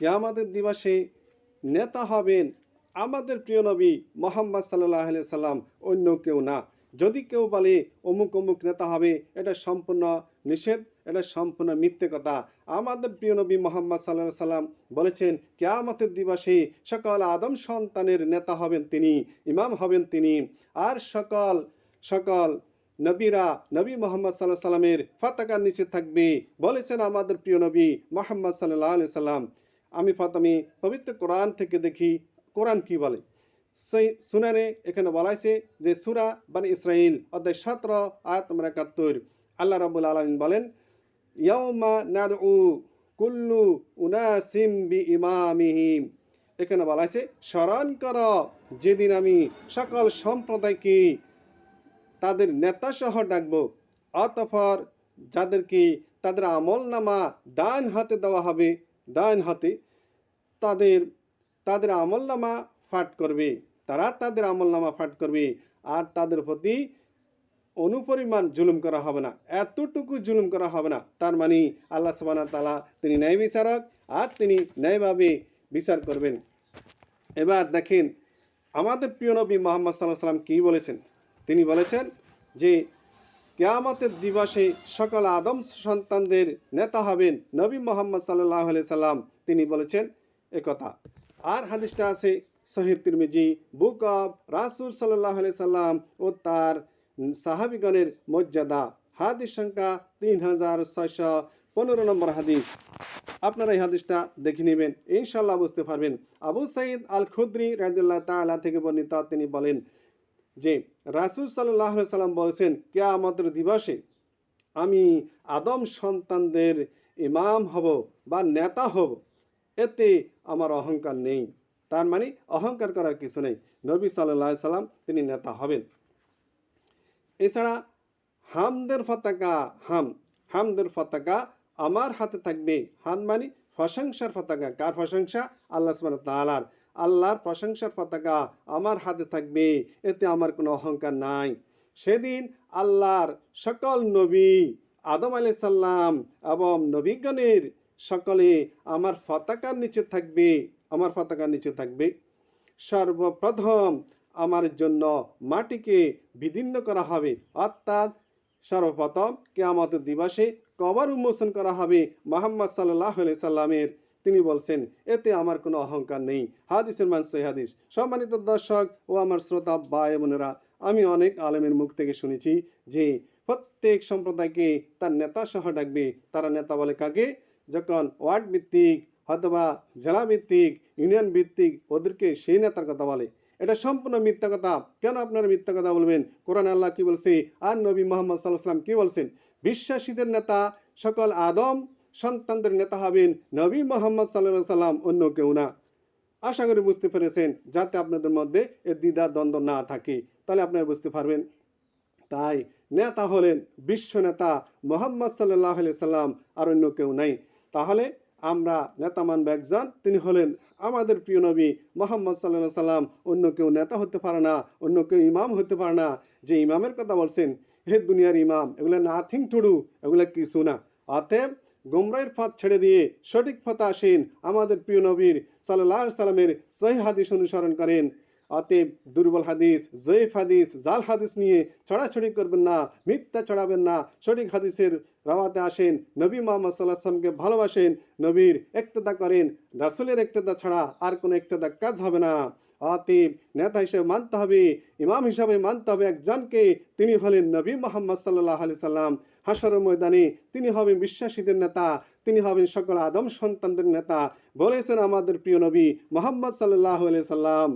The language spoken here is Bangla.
কেয়ামতের দিবসে নেতা হবেন আমাদের প্রিয় নবী মোহাম্মদ সাল্লাহ আলি সাল্লাম, অন্য কেউ না। যদি কেউ বলে অমুক অমুক নেতা হবে, এটা সম্পূর্ণ নিষেধ, এটা সম্পূর্ণ মিথ্যে কথা। আমাদের প্রিয় নবী মোহাম্মদ সাল্লাহ সাল্লাম বলেছেন, কেয়ামতের দিবসে সকল আদম সন্তানের নেতা হবেন তিনি, ইমাম হবেন তিনি। আর সকল সকল নবীরা নবী মোহাম্মদ সাল্লাহ সাল্লামের ফাতাকার নিচে থাকবে, বলেছেন আমাদের প্রিয় নবী মোহাম্মদ সাল্লাহ আলি সাল্লাম। আমি প্রথমে পবিত্র কোরআন থেকে দেখি কোরআন কি বলে। সেই সুনানে এখানে বলাইছে যে সুরা বান ইসরাইল অধ্যায় সতেরো, আয়াত নম্বর একাত্তর। আল্লাহ রাবুল আলমিন বলেন ইয়ৌমা নাদউ কুল্লু উনাসিম বি ইমামিহিম এখানে বলা আছে স্মরণ কর যেদিন আমি সকল সম্প্রদায়কে তাদের নেতা সহ ডাকবো, অতঃপর যাদেরকে তাদের আমল নামা ডান হাতে দেওয়া হবে ডান হাতে তাদের তাদের আমল নামা ফাট করবে। তারা তাদের আমল নামা ফাট করবে। আর তাদের প্রতি অনুপরিমাণ জুলুম করা হবে না। এতটুকু জুলুম করা হবে না। তার মানে আল্লাহ সবানা তালা তিনি ন্যায় বিচারক আর তিনি ন্যায়ভাবে বিচার করবেন। এবার দেখেন, আমাদের প্রিয় নবী মোহাম্মদ সাল্লাহ সাল্লাম কী বলেছেন? তিনি বলেছেন যে কেয়ামতের দিবসে সকল আদম সন্তানদের নেতা হবেন নবী মোহাম্মদ সাল্লাহ আলি সাল্লাম। তিনি বলেছেন একথা আর হাদিসটা আছে শহীদ তিরমিজি, বুক অব রাসুল সাল্লাহ আলি সাল্লাম ও তার সাহাবিগণের মর্যাদা। হাদিস সংখ্যা তিন হাজার ছয়শো পনেরো নম্বর হাদিস। আপনারা এই হাদিসটা দেখে নেবেন ইনশাল্লাহ বুঝতে পারবেন। আবু সাইদ আল খুদ্রি রাজুল্লাহ তালা থেকে বর্ণিত তিনি বলেন যে রাসুল সাল্লাহ সাল্লাম বলেছেন, কেয়ামতের দিবসে আমি আদম সন্তানদের ইমাম হব বা নেতা হব, এতে আমার অহংকার নেই। তার মানে অহংকার করার কিছু নেই। নবী সাল্লাহ সাল্লাম তিনি নেতা হবেন। এছাড়া হামদের পতাকা হাম, হামদের পতাকা আমার হাতে থাকবে। হাম মানে প্রশংসার পতাকা কার প্রশংসা? আল্লাহ সুবাহ তালার আল্লাহর প্রশংসার পতাকা আমার হাতে থাকবে, এতে আমার কোনো অহংকার নাই। সেদিন আল্লাহর সকল নবী আদম আলি সাল্লাম এবং নবীগণের সকলে আমার পতাকার নিচে থাকবে, আমার পতাকার নিচে থাকবে। সর্বপ্রথম আমার জন্য মাটিকে বিদীর্ণ করা হবে, অর্থাৎ সর্বপ্রথম কেয়ামত দিবসে কবর উন্মোচন করা হবে মোহাম্মদ সাল্লাহ সাল্লামের তিনি বলছেন, এতে আমার কোনো অহংকার নেই। হাদিসের মান হাদিস। সম্মানিত দর্শক ও আমার শ্রোতা, ভাই বোনেরা, আমি অনেক আলেমের মুখ থেকে শুনেছি যে প্রত্যেক সম্প্রদায়কে তার নেতা সহ ডাকবে। তারা নেতা বলে কাকে? যখন ওয়ার্ড ভিত্তিক অথবা জেলা ভিত্তিক, ইউনিয়ন ভিত্তিক ওদেরকে সেই নেতার কথা বলে। এটা সম্পূর্ণ মিথ্যা কথা। কেন আপনারা মিথ্যা কথা বলবেন? কোরআন আল্লাহ কি বলছে? আর নবী মোহাম্মদ সাল্লাহ সাল্লাম কি বলছেন? বিশ্বাসীদের নেতা সকল আদম সন্তানদের নেতা হবেন নবী মোহাম্মদ সাল্লাহ সাল্লাম অন্য কেউ না। আশা করি বুঝতে পেরেছেন, যাতে আপনাদের মধ্যে এ দ্বিধা দ্বন্দ্ব না থাকে। তাহলে আপনারা বুঝতে পারবেন। তাই নেতা হলেন বিশ্ব নেতা মোহাম্মদ সাল্লাহ সাল্লাম আর অন্য কেউ নাই। তাহলে আমরা নেতা মানব একজন, তিনি হলেন আমাদের প্রিয় নবী মোহাম্মদ সাল্লাহ সাল্লাম অন্য কেউ নেতা হতে পারে না, অন্য কেউ ইমাম হতে পারে না। যে ইমামের কথা বলছেন, হে দুনিয়ার ইমাম, এগুলো নাথিং টুডু এগুলো কিছু না। অতএব গোমরাইয়ের ফাঁদ ছেড়ে দিয়ে সঠিক পথে আসেন আমাদের প্রিয় নবীর সাল্লাহ সাল্লামের সহি হাদিস অনুসরণ করেন। অতএব দুর্বল হাদিস, জয়ীফ হাদিস, জাল হাদিস নিয়ে ছড়াছড়ি করবেন না, মিথ্যা ছড়াবেন না। সঠিক হাদিসের রাওয়াতে আসেন, নবী মোহাম্মদ সাল্লাহ আসলামকে ভালোবাসেন, নবীর একতেদা করেন। রাসুলের একতেদা ছাড়া আর কোনো একতেদা কাজ হবে না। অতএব নেতা হিসেবে মানতে হবে, ইমাম হিসাবে মানতে হবে একজনকে। তিনি হলেন নবী মোহাম্মদ সাল্লাহ আলি সাল্লাম। হাসর ময়দানে তিনি হবেন বিশ্বাসীদের নেতা, তিনি হবেন সকল আদম সন্তানদের নেতা বলেছেন আমাদের প্রিয় নবী মোহাম্মদ সাল্লাহ আলিয়া সাল্লাম।